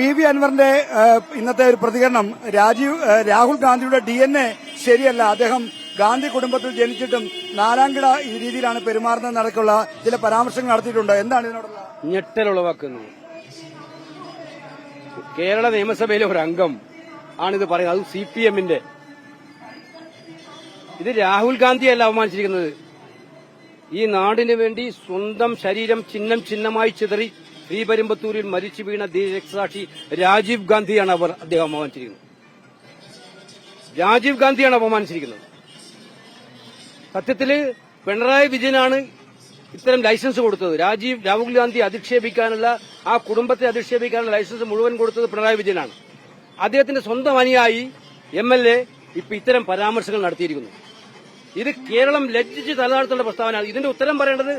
P V അൻവറിന്റെ ഇന്നത്തെ ഒരു പ്രതികരണം. രാജീവ് രാഹുൽ ഗാന്ധിയുടെ ഡി എൻ എ ശരിയല്ല. അദ്ദേഹം ഗാന്ധി കുടുംബത്തിൽ ജനിച്ചിട്ടും നാലാംകിട ഈ രീതിയിലാണ് പെരുമാറുന്നത് നടക്കുള്ള ചില പരാമർശങ്ങൾ നടത്തിയിട്ടുണ്ട്. എന്താണ് ഇതിനോടുള്ള ഞെട്ടലുളവാക്കുന്നു. കേരള നിയമസഭയിലെ ഒരു അംഗം ആണിത് പറയുന്നത്. അത് സി പി എമ്മിന്റെ. ഇത് രാഹുൽ ഗാന്ധിയല്ല അവമാനിച്ചിരിക്കുന്നത് ഈ നാടിനു വേണ്ടി സ്വന്തം ശരീരം ചിഹ്നം ചിഹ്നമായി ചിതറി ശ്രീപെരുമ്പത്തൂരിൽ മരിച്ചു വീണ ദേശസാക്ഷി രാജീവ് ഗാന്ധിയാണ് അവർ അദ്ദേഹം അപമാനിച്ചിരിക്കുന്നത്. രാജീവ് ഗാന്ധിയാണ് അപമാനിച്ചിരിക്കുന്നത്. സത്യത്തിൽ പിണറായി വിജയനാണ് ഇത്തരം ലൈസൻസ് കൊടുത്തത്. രാജീവ് രാഹുൽ ഗാന്ധി അധിക്ഷേപിക്കാനുള്ള ആ കുടുംബത്തെ അധിക്ഷേപിക്കാനുള്ള ലൈസൻസ് മുഴുവൻ കൊടുത്തത് പിണറായി വിജയനാണ്. അദ്ദേഹത്തിന്റെ സ്വന്തം അനുയായി എം എൽ എ ഇപ്പൊ ഇത്തരം പരാമർശങ്ങൾ നടത്തിയിരിക്കുന്നു. ഇത് കേരളം ലജ്ജിച്ച് തലതാഴ്ത്തേണ്ട പ്രസ്താവനയാണ്. ഇതിന്റെ ഉത്തരം പറയേണ്ടത്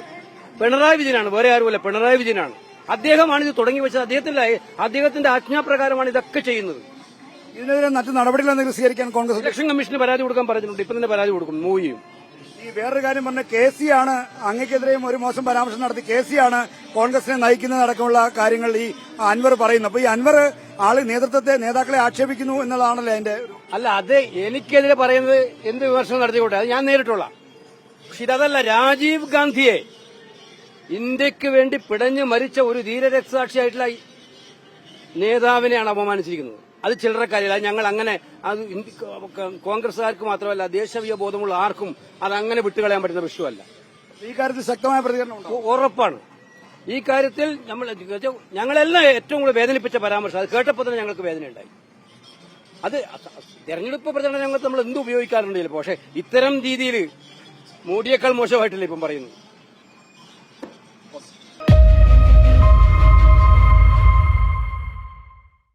പിണറായി വിജയനാണ്. വേറെ ആരുമല്ല പിണറായി വിജയനാണ്. അദ്ദേഹമാണ് ഇത് തുടങ്ങി വെച്ചത്. അദ്ദേഹത്തിന്റെ അദ്ദേഹത്തിന്റെ ആജ്ഞാപ്രകാരമാണ് ഇതൊക്കെ ചെയ്യുന്നത്. ഇതിനെതിരെ മറ്റു നടപടികൾ എന്തെങ്കിലും സ്വീകരിക്കാൻ കോൺഗ്രസ് ഇലക്ഷൻ കമ്മീഷന് പരാതി കൊടുക്കാൻ പറഞ്ഞിട്ടുണ്ട്. ഇപ്പൊ തന്നെ പരാതി കൊടുക്കും മൂവിയും ചെയ്യും. ഈ വേറൊരു കാര്യം പറഞ്ഞ കെ സി ആണ് അങ്ങക്കെതിരെയും ഒരു മോശം പരാമർശം നടത്തി കെ സി ആണ് കോൺഗ്രസിനെ നയിക്കുന്നതടക്കമുള്ള കാര്യങ്ങൾ ഈ അൻവർ പറയുന്നു. അപ്പൊ ഈ അൻവർ ആൾ നേതൃത്വത്തെ നേതാക്കളെ ആക്ഷേപിക്കുന്നു എന്നുള്ളതാണല്ലോ അതിന്റെ അല്ല അത് എനിക്കെതിരെ പറയുന്നത് എന്ത് വിമർശനം നടത്തിക്കോട്ടെ? അത് ഞാൻ നേരിട്ടുള്ള പക്ഷെ ഇതല്ല രാജീവ് ഗാന്ധിയെ ഇന്ത്യയ്ക്ക് വേണ്ടി പിടഞ്ഞു മരിച്ച ഒരു ധീരരക്തസാക്ഷിയായിട്ടുള്ള നേതാവിനെയാണ് അപമാനിച്ചിരിക്കുന്നത്. അത് ചില്ലറക്കാരില്ല കാര്യമില്ല. ഞങ്ങൾ അങ്ങനെ അത് കോൺഗ്രസുകാർക്ക് മാത്രമല്ല ദേശീയ ബോധമുള്ള ആർക്കും അത് അങ്ങനെ വിട്ടുകളയാൻ പറ്റുന്ന വിഷയമല്ല. ഈ കാര്യത്തിൽ ശക്തമായ പ്രതികരണം ഉറപ്പാണ്. ഈ കാര്യത്തിൽ നമ്മൾ ഞങ്ങളെല്ലാം ഏറ്റവും കൂടുതൽ വേദനിപ്പിച്ച പരാമർശം അത് കേട്ടപ്പോൾ തന്നെ ഞങ്ങൾക്ക് വേദനയുണ്ടായി അത് തെരഞ്ഞെടുപ്പ് പ്രചരണം ഞങ്ങൾക്ക് നമ്മൾ എന്ത് ഉപയോഗിക്കാറുണ്ട് ചിലപ്പോൾ പക്ഷേ ഇത്തരം രീതിയിൽ മോഡിയേക്കാൾ മോശമായിട്ടില്ല ഇപ്പം പറയുന്നത്?